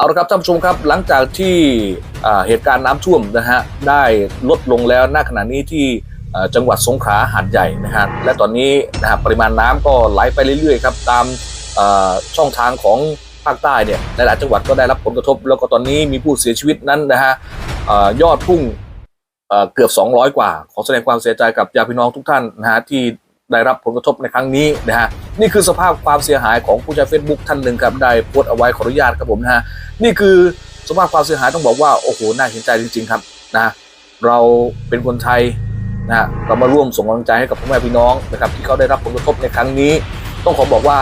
เอาละครับท่านผู้ชมครับหลังจากที่เหตุการณ์น้ำท่วมนะฮะได้ลดลงแล้วณขณะนี้ที่จังหวัดสงขลาหาดใหญ่นะฮะและตอนนี้นะฮะปริมาณน้ำก็ไหลไปเรื่อยๆครับตามช่องทางของภาคใต้เนี่ยหลายๆจังหวัดก็ได้รับผลกระทบ แล้วก็ตอนนี้มีผู้เสียชีวิตนั้นนะฮะอยอดพุ่งเอ่อเกือบ 200 กว่า ขอแสดงความเสียใจกับญาติพี่น้องทุกท่านนะฮะที่ได้รับผลกระทบในครั้งนี้นะฮะ นี่คือสภาพความเสียหายของผู้ใช้เฟซบุ๊กท่านหนึ่งครับได้โพสต์เอาไว้ขออนุญาตครับผมนะฮะนี่คือสภาพความเสียหายต้องบอกว่าโอ้โหน่าเห็นใจจริง ๆ ครับนะเราเป็นคนไทยนะเรามาร่วมส่งกำลังใจให้กับพ่อแม่พี่น้องนะครับที่เขาได้รับผลกระทบในครั้งนี้ ต้องขอบอกว่า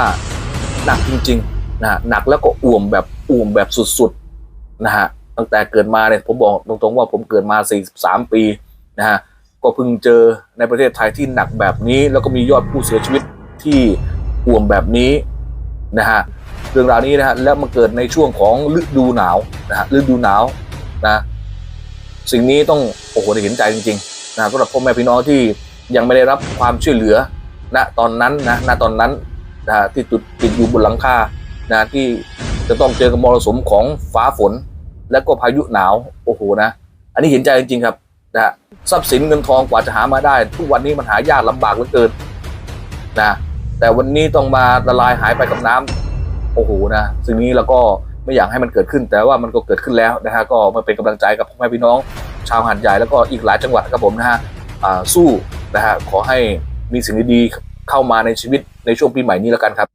หนักจริงๆนะหนักแล้วก็อ่วมแบบอ่วมแบบสุดๆนะฮะตั้งแต่เกิดมาเนี่ยผมบอกตรงๆว่าผมเกิดมา 43 ปีนะฮะก็เพิ่งเจอในประเทศไทยที่หนักแบบนี้ แล้วก็มียอดผู้เสียชีวิตที่ อ่วมแบบนี้นะฮะเรื่องราวนี้นะฮะแล้วมาเกิดในช่วงของฤดูหนาวนะฮะฤดูหนาวนะสิ่งนี้ต้องโอ้โหได้เห็นใจจริงๆนะสำหรับพ่อแม่พี่น้องที่ยังไม่ได้รับความช่วยเหลือณตอนนั้นนะณตอนนั้นนะฮะที่ติดติดอยู่บนหลังคานะที่จะต้องเจอกับมรสุมของฟ้าฝน และก็พายุหนาวโอ้โหนะ อันนี้เห็นใจจริงๆครับนะทรัพย์สินเงินทองกว่าจะหามาได้ ทุกวันนี้มันหายากลำบากเหลือเกินนะ แต่วันนี้ต้องมาละลายหายไปกับน้ำโอ้โหนะสิ่งนี้เราก็ไม่อยากให้มันเกิดขึ้น แต่ว่ามันก็เกิดขึ้นแล้วนะฮะก็มาเป็นกำลังใจกับพ่อแม่พี่น้อง ชาวหันใหญ่แล้วก็อีกหลายจังหวัดครับผมนะฮะสู้นะฮะขอให้มีสิ่งดีๆเข้ามาในชีวิตในช่วงปีใหม่นี้แล้วกันครับ